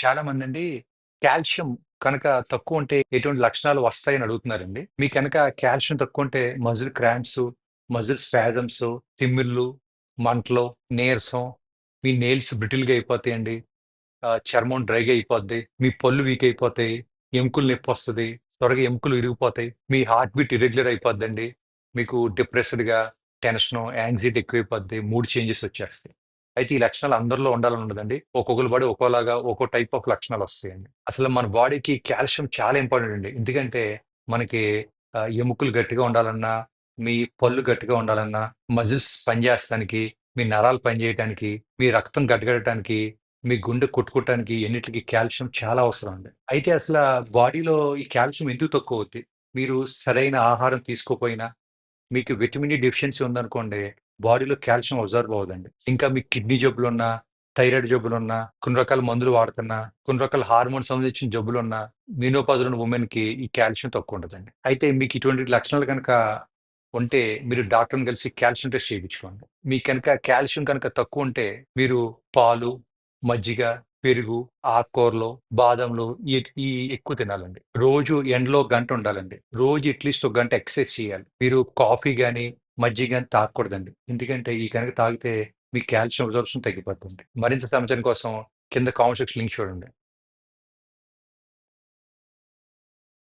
చాలా అండి కాల్షియం కనుక తక్కువ ఉంటే ఎటువంటి లక్షణాలు వస్తాయని అడుగుతున్నారండి. మీకు కనుక కాల్షియం తక్కువ ఉంటే మజిల్ క్రాంప్స్, మజిల్ స్పాజమ్స్, తిమ్మిళ్ళు మంటలు, నీరసం, మీ నెయిల్స్ బ్రిటిల్‌గా అయిపోతాయండి. చర్మం డ్రైగా అయిపోద్ది. మీ పళ్ళు వీక్ అయిపోతాయి. ఎముకలు నొప్పొస్తది. త్వరగా ఎముకలు విరిగిపోతాయి. మీ హార్ట్ బీట్ ఇరెగ్యులర్ అయిపోద్దండి. మీకు డిప్రెస్డ్‌గా, టెన్షన్ యాంగ్జైటీ ఎక్కువైపోద్ది. మూడ్ చేంజెస్ వచ్చేస్తాయి. అయితే ఈ లక్షణాలు అందరిలో ఉండాలని ఉండదండి. ఒక్కొక్కరు బాడీ ఒక్కోలాగా ఒక్కో టైప్ ఆఫ్ లక్షణాలు వస్తాయండి. అసలు మన బాడీకి కాల్షియం చాలా ఇంపార్టెంట్ అండి. ఎందుకంటే మనకి ఎముకలు గట్టిగా ఉండాలన్నా, మీ పళ్ళు గట్టిగా ఉండాలన్నా, మజిల్స్ పనిచేస్తానికి, మీ నరాలు పనిచేయడానికి మీ రక్తం గట్టగడటానికి మీ గుండె కొట్టుకోవటానికి ఎన్నిటికి కాల్షియం చాలా అవసరం అండి. అయితే అసలు బాడీలో ఈ కాల్షియం ఎందుకు అవుతుంది మీరు సరైన ఆహారం తీసుకోకపోయినా, మీకు విటమిన్ డి డెఫిషియన్సీ ఉందనుకోండి, బాడీలో కాల్షియం అబ్జర్వ్ అవ్వదండి. ఇంకా మీకు కిడ్నీ జబ్బులు ఉన్నా థైరాయిడ్ జబ్బులు ఉన్నా కొన్ని రకాల మందులు వాడుతున్నా, కొన్ని రకాల హార్మోన్ సంబంధించిన జబ్బులు ఉన్నా మెనోపాజ్ ఉన్న వుమెన్‌కి ఈ కాల్షియం తక్కువ ఉండదండి అయితే మీకు ఇటువంటి లక్షణాలు కనుక ఉంటే మీరు డాక్టర్‌ని కలిసి కాల్షియం టెస్ట్ చేయించుకోండి. మీకు కనుక కాల్షియం కనుక తక్కువ ఉంటే మీరు పాలు, మజ్జిగ, పెరుగు, ఆకుకూరలు, బాదంలు ఈ ఎక్కువ తినాలండి. రోజు ఎండలో గంట ఉండాలండి. రోజు అట్‌లీస్ట్ ఒక గంట ఎక్సర్సైజ్ చేయాలి. మీరు కాఫీ కానీ మజ్జిగ అని తాగకూడదండి. ఎందుకంటే ఈ కనుక తాగితే మీ కాల్షియం అబ్జార్ప్షన్ తగ్గిపోతుంది. మరింత సమాచారం కోసం కింద కామెంట్ సెక్షన్ లింక్ చూడండి.